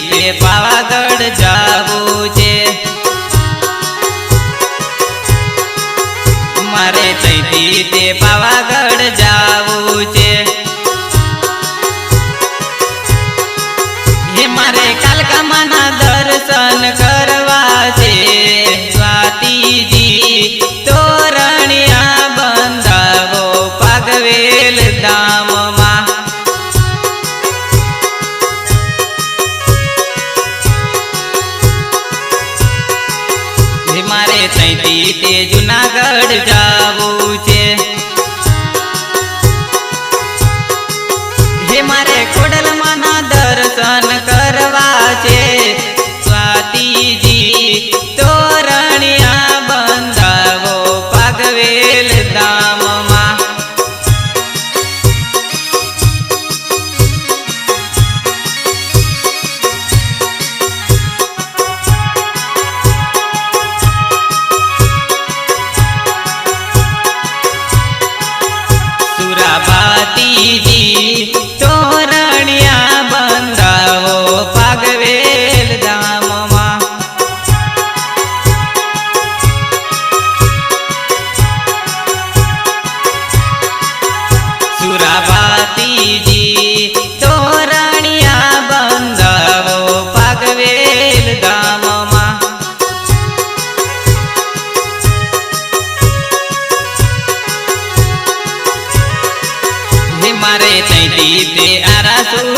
રીતે પાવાગઢ જાવું છે. મારે ચૈતી તે પાવાગઢ જાવું છે.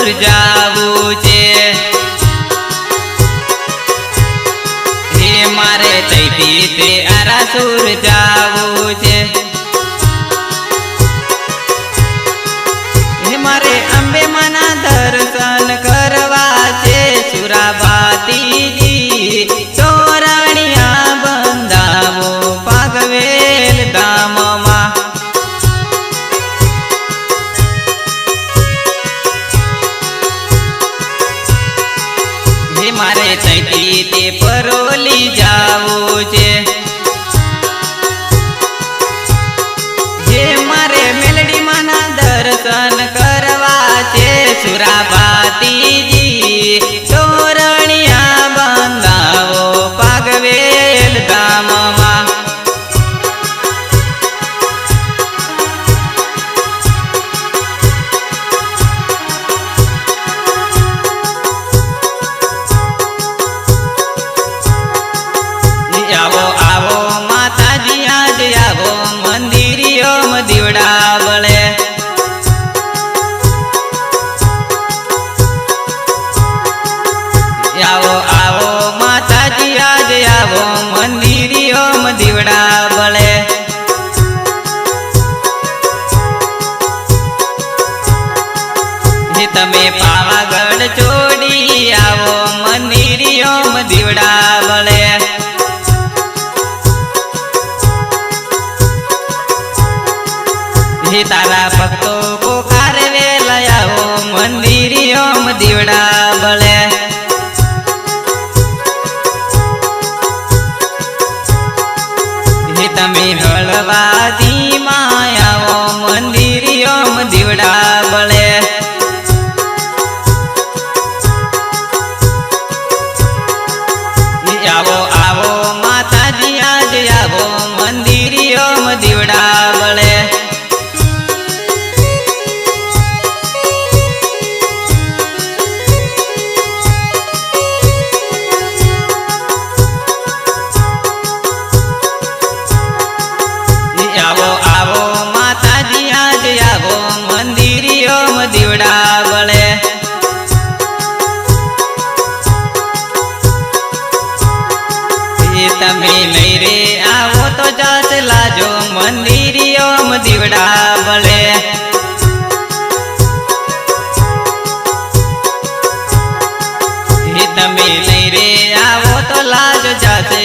દૂર જાવું છે. હે મારે તૈથી તે આરાસુર જાવું છે. Take તમે પાવાગઢ છોડી આવો મનિરિયોમ દીવડા વળે તારા ભક્તો, પોકાર વેલા આવો મનિરિયોમ દીવડા વળે હે તમે હળવાદી માયાઓ મન તમે લઈ રે આવો તો જાત લાજો મંદિર મંદિરિયોમ દીવડા બળે તમે લઈ રે આવો તો લાજ જાતે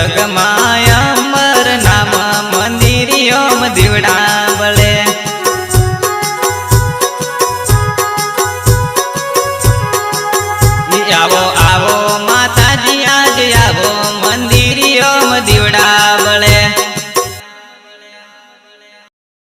जगम